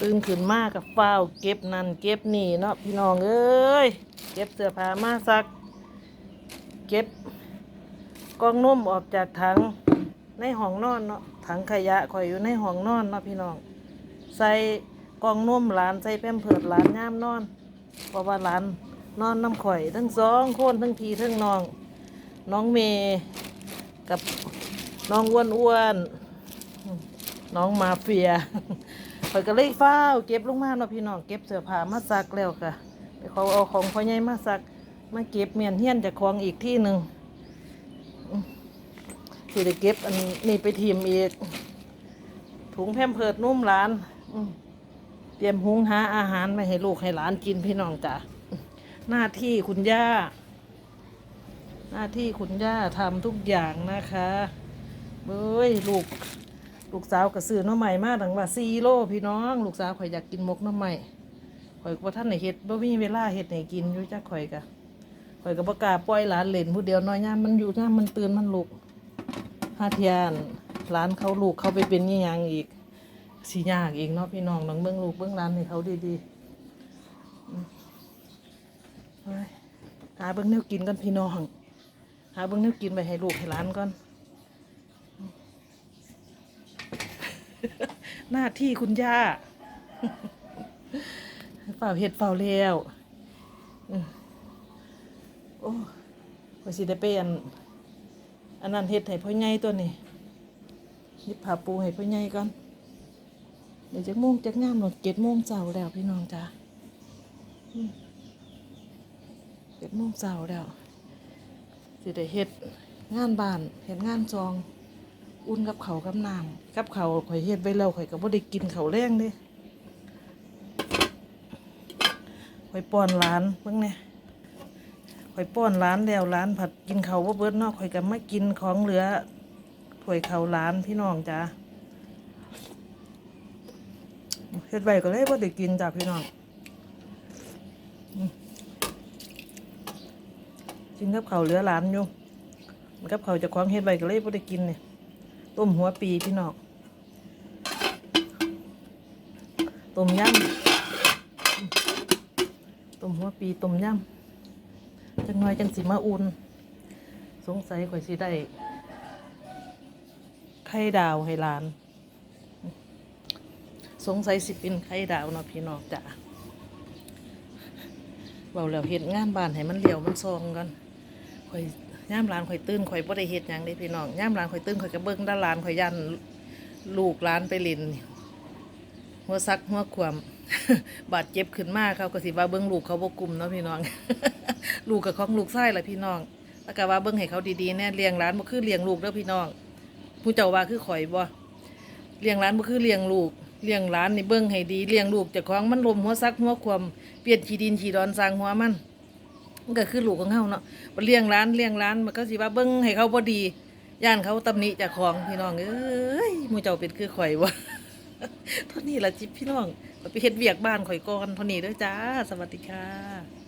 ตื่นขึ้นมากกับฝ้าเก็บนั่นเก็บนี่เนาะพี่น้องเอ้ยเก็บเสื้อผ้ามาซัก เก็บกองนุ่มออกจากถังในห้องนอนเนาะถังขยะข่อยอยู่ในห้องนอนเนาะพี่น้อง ใส่กองนุ่มหลานใส่แพมเพิดหลานย่ามนอนเพราะว่าหลานนอนน้ำข่อย ทั้งสองคนทั้งพีทั้งน้อง น้องเมย์กับน้องอ้วนอ้วนน้องมาเฟีย ข่อยก็เลยฟ้าเก็บลงมาเนาะพี่น้องเก็บเสื้อผ้ามาซักแล้วค่ะไปขาเอาของพ่อใหญ่มาซัก มาเก็บเมียนเฮียนจากของอีกที่หนึ่งสิได้เก็บอันนี้ไปทีมอีก ถุงแพมเพิดนุ่มหลานเตรียมหุงหาอาหารมาให้ลูกให้หลานกินพี่น้องจ้ะหน้าที่คุณย่า หน้าที่คุณย่าทำทุกอย่างนะคะเบ้ยลูก ลูกสาวก็ซื้อน้อใหม่มาตั้งว่าซีโลพี่น้อง ลูกสาวข่อยอยากกินมกน้อใหม่ข่อยก็บท่านไหนเฮ็ดบ่มีเวลาเฮ็ดให้กินอยู่จักข่อยกะข่อยก็บ่กล้าปล่อยหลานเล่นผู้เดียวน้อยย่ามันอยู่ย่ามันตื่นมันลุกหาเทียนหลานเขาลูกเขาไปเป็นยี่ยังอีกสิยากอีกเนาะพี่น้องน้องเบิ่งลูกเบิ่งหลานให้เขาดีๆอืมเฮ้ยหาเบิ่งแนวกินกันพี่น้องหาเบิ่งแนวกินไปให้ลูกให้หลานก่อน หน้าที่คุณย่าเฝ้าเห็ดเฝ้าเลี้ยวโอ้ก็สิได้ไปอันอันนั้นเห็ดให้พ่อใหญ่ตัวนี้ยิบผ้าปูให้พ่อใหญ่ก่อนเดี๋ยวจะโมงจะงามหนดเจ็ดโมงเช้าแล้วพี่น้องจ้าเจ็ดโมงเช้าแล้วสิได้เฮ็ดงานบ้านเฮ็ดงานจอง อุ่นกับเขากับน้ำกับเขาข่อยเฮ็ดไว้แล้วข่อยก็บ่ได้กินเขาแรงเด้ข่อยป้อนหลานเบิ่งแหน่ข่อยป้อนหลานแล้วหลานผัดกินเขาวบ่เบิดเนาะข่อยก็มากินของเหลือถ้วยเขาวหลานพี่น้องจ้าเฮ็ดไว้ก็เลยบ่ได้กินจ้าพี่น้องอืมกินกับเขาเหลือหลานอยู่มันกับเขาจะคว้าของเฮ็ดไว้ก็เลยบ่ได้กินเนี่ย ต้มหัวปีพี่น้องต้มยำต้มหัวปีต้มยำจังหน่อยจังสิมาอุ่น สงสัยข่อยสิได้ไข่ดาวให้หลาน สงสัยสิเป็นไข่ดาวเนาะพี่น้องจ้ะเบาแล้วเห็ดงานบ้านให้มันเหลียวมันซองกันข่อย ย่ามหลานข่อยตื่นข่อยบ่ได้เฮ็ดหยังเด้พี่น้องย่ามหลานข่อยตื่นข่อยก็เบิ่งด้านหลานข่อยยันลูกหลานไปเลินหัวซักหัวขวมบาดเจ็บขึ้นมากเขาก็สิว่าเบิ่งลูกเขาบ่กลุ่มเนาะพี่น้อง ลูกกับของลูกไส้ละพี่น้องแล้วก็ว่าเบิ่งให้เขาดีๆแน่เลี้ยงหลานบ่คือเลี้ยงลูกเด้อพี่น้องผู้เจ้าว่าคือข่อยบ่เลี้ยงหลานบ่คือเลี้ยงลูกเลี้ยงหลานนี่เบิ่งให้ดีเลี้ยงลูกเจ้าของมันลมหัวซักหัวขวมเปลี่ยนขี้ดินขี้ดอนสร้างหัวมัน มันก็คือลูกของเขาเนาะมันเลี้ยงร้านเลี้ยงร้านมันก็สิว่าเบิ้งให้เขาพอดี ย่านเขาตำหนิจากของพี่น้องเอ้ยมูเจ้าเป็นคือข่อยวะท่านี้ละจิบพี่น้องไปเฮ็ดเวียกบ้านข่อยก่อนท่านี้เด้อจ้า สวัสดีค่ะ